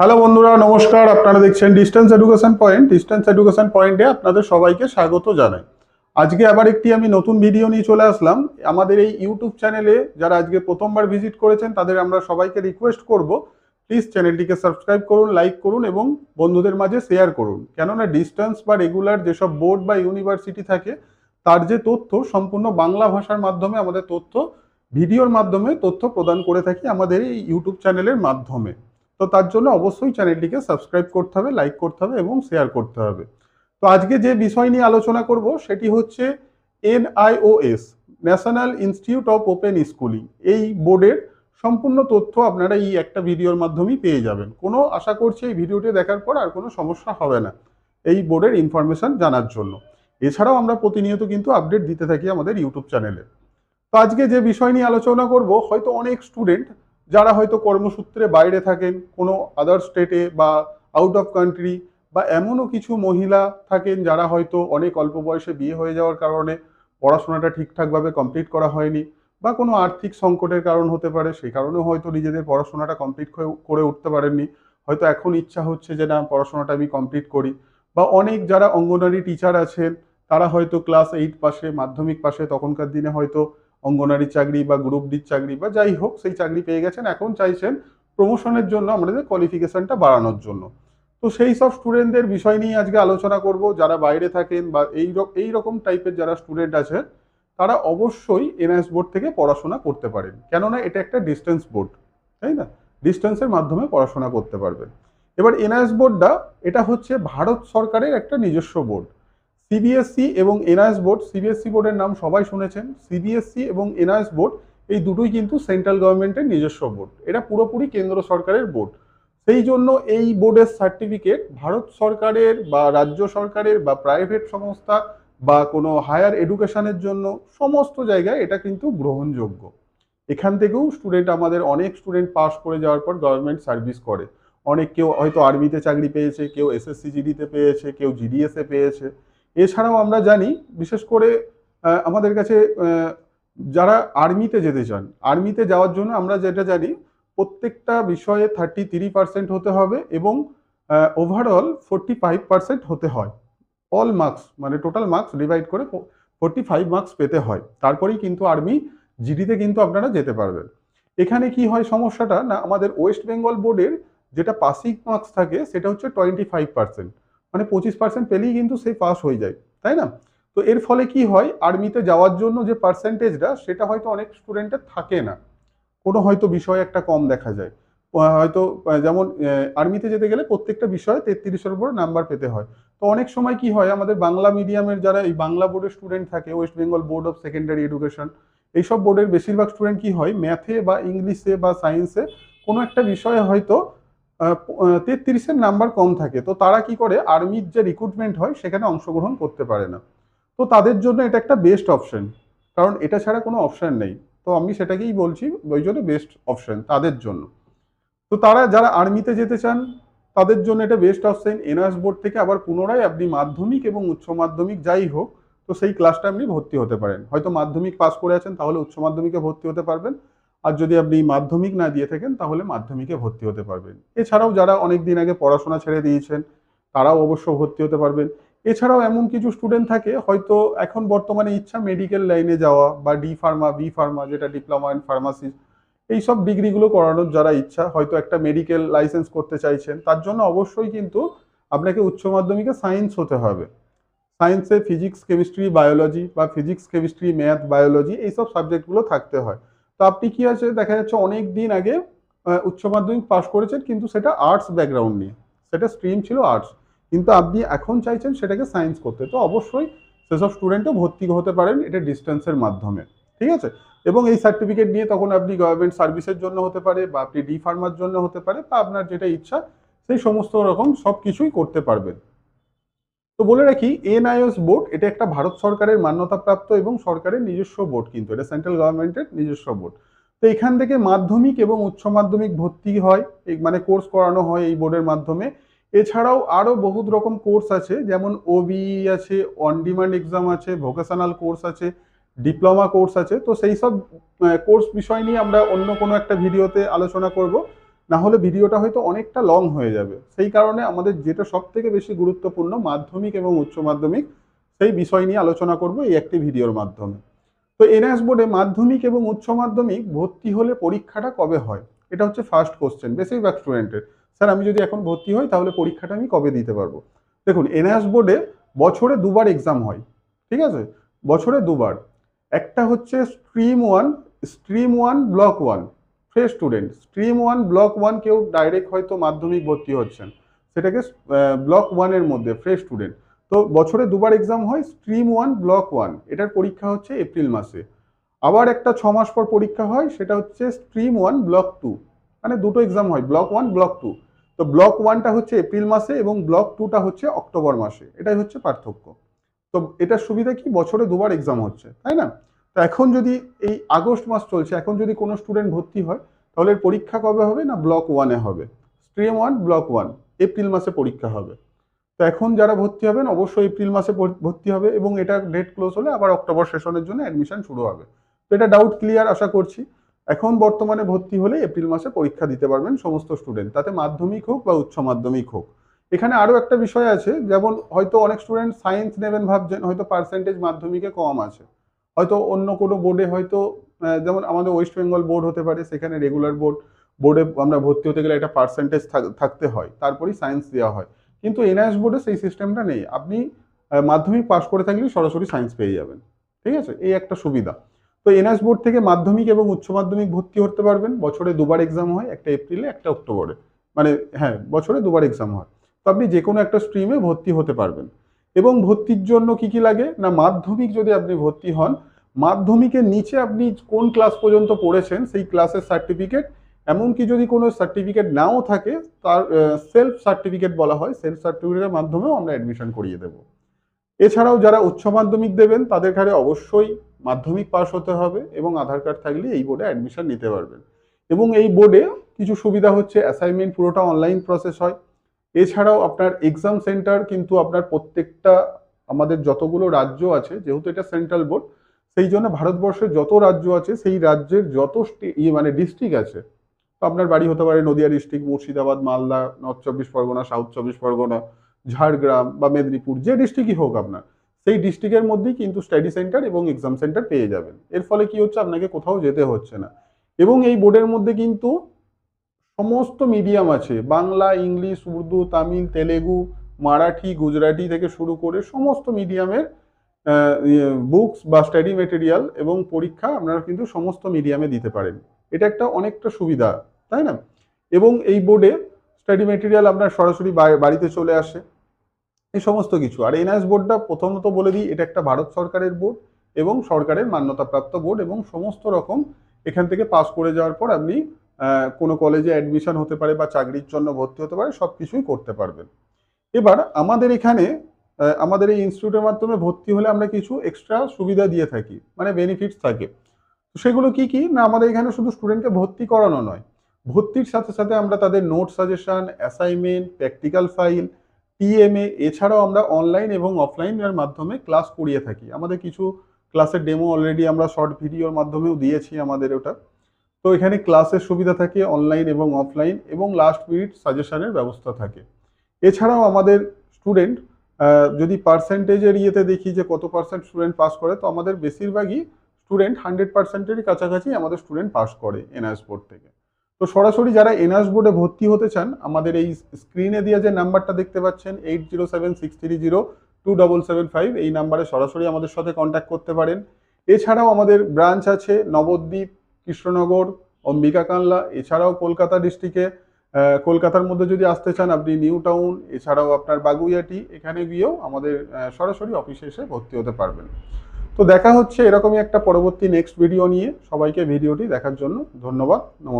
Hello বন্ধুরা, নমস্কার। আপনারা দেখছেন distance education point distance education পয়েন্টে আপনাদের সবাইকে স্বাগত জানাই। আজকে আবার একটি আমি নতুন ভিডিও নিয়ে চলে আসলাম। আমাদের এই ইউটিউব চ্যানেলে যারা আজকে প্রথমবার ভিজিট করেছেন, তাদের আমরা সবাইকে রিকোয়েস্ট করব প্লিজ চ্যানেলটিকে সাবস্ক্রাইব করুন লাইক করুন এবং বন্ধুদের মাঝে শেয়ার করুন। কেননা ডিস্টেন্স বা রেগুলার যেসব বোর্ড বা ইউনিভার্সিটি থাকে, তার যে তথ্য সম্পূর্ণ বাংলা ভাষার মাধ্যমে, আমাদের তথ্য ভিডিওর মাধ্যমে তথ্য প্রদান করে থাকি আমাদের এই ইউটিউব চ্যানেলের মাধ্যমে। তো তার জন্য অবশ্যই চ্যানেলটিকে সাবস্ক্রাইব করতে হবে, লাইক করতে হবে এবং শেয়ার করতে হবে। তো আজকে যে বিষয় নিয়ে আলোচনা করব সেটি হচ্ছে NIOS, national institute of open schooling. এই বোর্ডের সম্পূর্ণ তথ্য আপনারা এই একটা ভিডিওর মাধ্যমেই পেয়ে যাবেন। কোনো আশা করছি এই ভিডিওটি দেখার পর আর কোনো সমস্যা হবে না এই বোর্ডের ইনফরমেশন জানার জন্য। এছাড়াও আমরা প্রতিনিয়ত কিন্তু আপডেট দিতে থাকি আমাদের ইউটিউব চ্যানেলে। তো আজকে যে বিষয় নিয়ে আলোচনা করব, হয়তো অনেক স্টুডেন্ট যারা হয়তো কর্মসূত্রে বাইরে থাকেন, কোনো আদার স্টেটে বা আউট অফ কান্ট্রি বা এমনও কিছু মহিলা থাকেন যারা হয়তো অনেক অল্প বয়সে বিয়ে হয়ে যাওয়ার কারণে পড়াশোনাটা ঠিকঠাকভাবে কমপ্লিট করা হয়নি বা কোনো আর্থিক সংকটের কারণ হতে পারে, সেই কারণেও হয়তো নিজেদের পড়াশোনাটা কমপ্লিট করে উঠতে পারেননি। হয়তো এখন ইচ্ছা হচ্ছে যে না, পড়াশোনাটা আমি কমপ্লিট করি। বা অনেক যারা অঙ্গনারী টিচার আছেন, তারা হয়তো ক্লাস এইট পাশে, মাধ্যমিক পাশে, তখনকার দিনে হয়তো অঙ্গনারী চাকরি বা গ্রুপ ডির চাকরি বা যাই হোক, সেই চাকরি পেয়ে গেছেন, এখন চাইছেন প্রমোশনের জন্য আমাদের কোয়ালিফিকেশনটা বাড়ানোর জন্য। তো সেই সব স্টুডেন্টদের বিষয় নিয়ে আজকে আলোচনা করব, যারা বাইরে থাকেন বা এই এই রকম টাইপের যারা স্টুডেন্ট আছেন, তারা অবশ্যই এনআইএস বোর্ড থেকে পড়াশোনা করতে পারেন। কেননা এটা একটা ডিস্টেন্স বোর্ড তাই না? ডিস্টেন্সের মাধ্যমে পড়াশোনা করতে পারবেন। এবার এনআইএস বোর্ডটা এটা হচ্ছে ভারত সরকারের একটা নিজস্ব বোর্ড সিবিএসসি এবং এনআইএস বোর্ড সিবিএসসি বোর্ডের নাম সবাই শুনেছেন। সিবিএসসি এবং এনআইএস বোর্ড এই দুটোই কিন্তু সেন্ট্রাল গভর্নমেন্টের নিজস্ব বোর্ড এটা পুরোপুরি কেন্দ্র সরকারের বোর্ড সেই জন্য এই বোর্ডের সার্টিফিকেট ভারত সরকারের বা রাজ্য সরকারের বা প্রাইভেট সংস্থা বা কোনো হায়ার এডুকেশনের জন্য সমস্ত জায়গায় এটা কিন্তু গ্রহণযোগ্য। এখান থেকেও স্টুডেন্ট আমাদের অনেক স্টুডেন্ট পাস করে যাওয়ার পর গভর্নমেন্ট সার্ভিস করে। অনেক কেউ হয়তো আর্মিতে চাকরি পেয়েছে, কেউ এসএসসি জিডিতে পেয়েছে, কেউ জিডিএসে পেয়েছে। এছাড়াও আমরা জানি, বিশেষ করে আমাদের কাছে যারা আর্মিতে যেতে চান, আর্মিতে যাওয়ার জন্য আমরা যেটা জানি, প্রত্যেকটা বিষয়ে থার্টি থ্রি পার্সেন্ট হতে হবে এবং ওভারঅল ফোরটি ফাইভ পার্সেন্ট হতে হয়। অল মার্কস মানে টোটাল মার্কস ডিভাইড করে ফোরটি ফাইভ মার্কস পেতে হয়। তারপরেই কিন্তু আর্মি জিডিতে কিন্তু আপনারা যেতে পারবেন। এখানে কি হয় সমস্যাটা? না, আমাদের ওয়েস্ট বেঙ্গল বোর্ডের যেটা পাসিং মার্কস থাকে, সেটা হচ্ছে টোয়েন্টি ফাইভ পার্সেন্ট মানে পঁচিশ পার্সেন্ট পেলেই কিন্তু সে পাস হয়ে যায়, তাই না? তো এর ফলে কি হয়? আর্মিতে যাওয়ার জন্য যে পার্সেন্টেজটা সেটা হয়তো অনেক স্টুডেন্টের থাকে না। কোনো হয়তো বিষয় একটা কম দেখা যায়। হয়তো যেমন আর্মিতে যেতে গেলে প্রত্যেকটা বিষয়ে তেত্রিশের উপর নাম্বার পেতে হয়। তো অনেক সময় কি হয়, আমাদের বাংলা মিডিয়ামের যারা এই বাংলা বোর্ডের স্টুডেন্ট থাকে West Bengal board of secondary education এইসব বোর্ডের বেশিরভাগ স্টুডেন্ট কি হয় ম্যাথে বা ইংলিশে বা সায়েন্সে কোনো একটা বিষয়ে হয়তো তেত্রিশের নাম্বার কম থাকে। তো তারা কি করে? আর্মির যে রিক্রুটমেন্ট হয়, সেখানে অংশগ্রহণ করতে পারে না। তো তাদের জন্য এটা একটা বেস্ট অপশন কারণ এটা ছাড়া কোনো অপশান নেই। তো আমি সেটাকেই বলছি, ওই জন্য বেস্ট অপশন তাদের জন্য। তো তারা যারা আর্মিতে যেতে চান, তাদের জন্য এটা বেস্ট অপশন এনআরএস বোর্ড থেকে আবার পুনরায় আপনি মাধ্যমিক এবং উচ্চ মাধ্যমিক যাই হোক, তো সেই ক্লাসটা আপনি ভর্তি হতে পারেন। হয়তো মাধ্যমিক পাস করে আছেন, তাহলে উচ্চ মাধ্যমিকে ভর্তি হতে পারবেন। আর যদি আপনি মাধ্যমিক না দিয়ে থাকেন, তাহলে মাধ্যমিকে ভর্তি হতে পারবেন। এছাড়াও যারা অনেক দিন আগে পড়াশোনা ছেড়ে দিয়েছেন, তারাও অবশ্য ভর্তি হতে পারবেন। এছাড়াও এমন কিছু স্টুডেন্ট থাকে, হয়তো এখন বর্তমানে ইচ্ছা মেডিকেল লাইনে যাওয়া বা ডি ফার্মা বি ফার্মা যেটা ডিপ্লোমা ইন ফার্মাসি এই সব ডিগ্রিগুলো করানোর যারা ইচ্ছা, হয়তো একটা মেডিকেল লাইসেন্স করতে চাইছেন, তার জন্য অবশ্যই কিন্তু আপনাকে উচ্চ মাধ্যমিকে সায়েন্স হতে হবে। সায়েন্সে ফিজিক্স কেমিস্ট্রি বায়োলজি বা ফিজিক্স কেমিস্ট্রি ম্যাথ বায়োলজি এইসব সাবজেক্টগুলো থাকতে হয়। তো আপনি কি আছে দেখা যাচ্ছে অনেক দিন আগে উচ্চ মাধ্যমিক পাস করেছেন, কিন্তু সেটা আর্টস ব্যাকগ্রাউন্ড নিয়ে। সেটা স্ট্রিম ছিল আর্টস কিন্তু আপনি এখন চাইছেন সেটাকে সায়েন্স করতে। তো অবশ্যই সেসব স্টুডেন্টও ভর্তি হতে পারেন এটা ডিস্টেন্সের মাধ্যমে। ঠিক আছে? এবং এই সার্টিফিকেট নিয়ে তখন আপনি গভর্নমেন্ট সার্ভিসের জন্য হতে পারে, বা আপনি ডি ফার্মার জন্য হতে পারে, বা আপনার যেটা ইচ্ছা, সেই সমস্ত রকম সব কিছুই করতে পারবেন। তো বলে রাখি, এনআইএস বোর্ড, এটা একটা ভারত সরকারের মান্যতাপ্রাপ্ত এবং সরকারের নিজস্ব বোর্ড কিন্তু, এটা সেন্ট্রাল গভর্নমেন্টের নিজস্ব বোর্ড। তো এখান থেকে মাধ্যমিক এবং উচ্চ মাধ্যমিক ভর্তি হয় মানে কোর্স করানো হয় এই বোর্ডের মাধ্যমে। এছাড়াও আরও বহুত রকম কোর্স আছে, যেমন ওবি আছে অন ডিমান্ড এক্সাম আছে ভোকেশনাল কোর্স আছে ডিপ্লোমা কোর্স আছে। তো সেই সব কোর্স বিষয় নিয়ে আমরা অন্য কোনো একটা ভিডিওতে আলোচনা করব। না হলে ভিডিওটা হয়তো অনেকটা লং হয়ে যাবে। সেই কারণে আমাদের যেটা সব থেকে বেশি গুরুত্বপূর্ণ মাধ্যমিক এবং উচ্চ মাধ্যমিক, সেই বিষয় নিয়ে আলোচনা করব এই একটি ভিডিওর মাধ্যমে। তো এনএস বোর্ডে মাধ্যমিক এবং উচ্চ মাধ্যমিক ভর্তি হলে পরীক্ষাটা কবে হয়? এটা হচ্ছে ফার্স্ট কোশ্চেন বেশিরভাগ স্টুডেন্টের স্যার, আমি যদি এখন ভর্তি হই, তাহলে পরীক্ষাটা আমি কবে দিতে পারব? দেখুন, এনএস বোর্ডে বছরে দুবার এক্সাম হয়, ঠিক আছে? বছরে দুবার। একটা হচ্ছে stream one stream one block one fresh student, stream one, block one কেউ ডাইরেক্ট হয়তো মাধ্যমিক ভর্তি হচ্ছেন। সেটাকে ব্লক ওয়ানের মধ্যে ফ্রেশ স্টুডেন্ট। তো বছরে দুবার এক্সাম হয়, স্ট্রিম ওয়ান, ব্লক ওয়ান। এটার পরীক্ষা হচ্ছে এপ্রিল মাসে। আবার একটা ছ মাস পর পরীক্ষা হয়, সেটা হচ্ছে স্ট্রিম ওয়ান, ব্লক টু। মানে দুটো এক্সাম হয়, ব্লক ওয়ান, ব্লক টু। তো ব্লক ওয়ানটা হচ্ছে এপ্রিল মাসে এবং ব্লক টুটা হচ্ছে অক্টোবর মাসে। এটাই হচ্ছে পার্থক্য। তো এটার সুবিধা কি? বছরে দুবার এক্সাম হচ্ছে, তাই না? তো এখন যদি এই আগস্ট মাস চলছে, এখন যদি কোনো স্টুডেন্ট ভর্তি হয়, তাহলে পরীক্ষা কবে হবে না ব্লক ওয়ানে হবে? Stream one block one April মাসে পরীক্ষা হবে। তো এখন যারা ভর্তি হবেন, অবশ্যই এপ্রিল মাসে ভর- ভর্তি হবে এবং এটা ডেট ক্লোজ হলে আবার অক্টোবর সেশনের জন্য অ্যাডমিশন শুরু হবে। তো এটা ডাউট ক্লিয়ার আশা করছি। এখন বর্তমানে ভর্তি হলে এপ্রিল মাসে পরীক্ষা দিতে পারবেন সমস্ত স্টুডেন্ট তাতে মাধ্যমিক হোক বা উচ্চ মাধ্যমিক হোক। এখানে আরও একটা বিষয় আছে, যেমন হয়তো অনেক স্টুডেন্ট সায়েন্স নেবেন ভাবছেন, হয়তো পার্সেন্টেজ মাধ্যমিকে কম আছে। হয়তো অন্য কোনো বোর্ডে হয়তো যেমন আমাদের ওয়েস্ট বেঙ্গল বোর্ড হতে পারে, সেখানে রেগুলার বোর্ড বোর্ডে আমরা ভর্তি হতে গেলে একটা পার্সেন্টেজ থাকতে হয়, তারপরেই সায়েন্স দেওয়া হয়। কিন্তু এনআইএস বোর্ডে সেই সিস্টেমটা নেই। আপনি মাধ্যমিক পাস করে থাকলেই সরাসরি সায়েন্স পেয়ে যাবেন, ঠিক আছে? এই একটা সুবিধা। তো এনআইএস বোর্ড থেকে মাধ্যমিক এবং উচ্চ মাধ্যমিক ভর্তি হতে পারবেন। বছরে দুবার এক্সাম হয়, একটা এপ্রিলে একটা অক্টোবরে মানে হ্যাঁ বছরে দুবার এক্সাম হয়। তো আপনি যে কোনো একটা স্ট্রিমে ভর্তি হতে পারবেন। এবং ভর্তির জন্য কি কি লাগে? না, মাধ্যমিক যদি আপনি ভর্তি হন মাধ্যমিকের নিচে আপনি কোন ক্লাস পর্যন্ত পড়েছেন, সেই ক্লাসের সার্টিফিকেট এমনকি যদি কোনো সার্টিফিকেট নাও থাকে, তার সেলফ সার্টিফিকেট বলা হয় সেলফ সার্টিফিকেটের মাধ্যমেও আমরা অ্যাডমিশন করিয়ে দেব। এছাড়াও যারা উচ্চ মাধ্যমিক দেবেন, তাদের ঘরে অবশ্যই মাধ্যমিক পাস হতে হবে এবং আধার কার্ড থাকলে এই বোর্ডে অ্যাডমিশন নিতে পারবেন। এবং এই বোর্ডে কিছু সুবিধা হচ্ছে অ্যাসাইনমেন্ট পুরোটা অনলাইন প্রসেস হয়। এছাড়াও আপনার এক্সাম সেন্টার কিন্তু আপনার প্রত্যেকটা, আমাদের যতগুলো রাজ্য আছে, যেহেতু এটা সেন্ট্রাল বোর্ড সেই জন্য ভারতবর্ষের যত রাজ্য আছে, সেই রাজ্যের যত ইয়ে মানে ডিস্ট্রিক্ট আছে, তো আপনার বাড়ি হতে পারে নদিয়া ডিস্ট্রিক্ট মুর্শিদাবাদ, মালদা নর্থ চব্বিশ পরগনা সাউথ চব্বিশ পরগনা, ঝাড়গ্রাম বা মেদিনীপুর, যে ডিস্ট্রিক্টই হোক আপনার, সেই ডিস্ট্রিক্টের মধ্যেই কিন্তু স্টাডি সেন্টার এবং এক্সাম সেন্টার পেয়ে যাবেন। এর ফলে কি হচ্ছে, আপনাকে কোথাও যেতে হচ্ছে না। এবং এই বোর্ডের মধ্যে কিন্তু সমস্ত মিডিয়াম আছে, বাংলা, ইংলিশ, উর্দু, তামিল, তেলেগু, মারাঠি, গুজরাটি থেকে শুরু করে সমস্ত মিডিয়ামের বুকস বা স্টাডি মেটেরিয়াল এবং পরীক্ষা আপনারা কিন্তু সমস্ত মিডিয়ামে দিতে পারেন। এটা একটা অনেকটা সুবিধা, তাই না? এবং এই বোর্ডে স্টাডি মেটেরিয়াল আপনার সরাসরি বাড়িতে চলে আসে। এই সমস্ত কিছু। আর এনআইএস বোর্ডটা প্রথমত বলে দিই, এটা একটা ভারত সরকারের বোর্ড এবং সরকারের মান্যতাপ্রাপ্ত বোর্ড এবং সমস্ত রকম এখান থেকে পাস করে যাওয়ার পর আপনি কোনো কলেজে অ্যাডমিশন হতে পারে বা চাকরির জন্য ভর্তি হতে পারে সব কিছুই করতে পারবেন। এবার আমাদের এখানে আমাদের এই ইনস্টিটিউটের মাধ্যমে ভর্তি হলে আমরা কিছু এক্সট্রা সুবিধা দিয়ে থাকি মানে বেনিফিটস থাকে। তো সেগুলো কি কি? না, আমাদের এখানে শুধু স্টুডেন্টকে ভর্তি করানো নয়। ভর্তির সাথে সাথে আমরা তাদের note suggestion assignment practical file TMA এছাড়াও আমরা অনলাইন এবং অফলাইনের মাধ্যমে ক্লাস করিয়ে থাকি। আমাদের কিছু ক্লাসের ডেমো অলরেডি আমরা শর্ট ভিডিওর মাধ্যমেও দিয়েছি আমাদের ওটা। তো এখানে ক্লাসের সুবিধা থাকে অনলাইন এবং অফলাইন এবং লাস্ট মিনিট সাজেশনের ব্যবস্থা থাকে। এছাড়াও আমাদের স্টুডেন্ট যদি পার্সেন্টেজের ইয়েতে দেখি যে কত পার্সেন্ট স্টুডেন্ট পাস করে, তো আমাদের বেশিরভাগই স্টুডেন্ট হান্ড্রেড পার্সেন্টেরই কাছাকাছি আমাদের স্টুডেন্ট পাস করে এনআইএস বোর্ড থেকে। তো সরাসরি যারা এনআইএস বোর্ডে ভর্তি হতে চান, আমাদের এই স্ক্রিনে দিয়ে যে নাম্বারটা দেখতে পাচ্ছেন eight zero seven six three zero two double seven five এই নাম্বারে সরাসরি আমাদের সাথে কন্ট্যাক্ট করতে পারেন। এছাড়াও আমাদের ব্রাঞ্চ আছে নবদ্বীপ, কৃষ্ণনগর, অম্বিকা কানলা, এছাড়াও কলকাতা ডিস্ট্রিক্টে কলকাতার মধ্যে যদি আসতে চান, আপনি নিউ টাউন, এছাড়াও আপনার বাগুইয়াটি, এখানে গিয়েও আমাদের সরাসরি অফিসে এসে ভর্তি হতে পারবেন। তো দেখা হচ্ছে এরকমই একটা পরবর্তী নেক্সট ভিডিও নিয়ে। সবাইকে ভিডিওটি দেখার জন্য ধন্যবাদ। নমস্কার।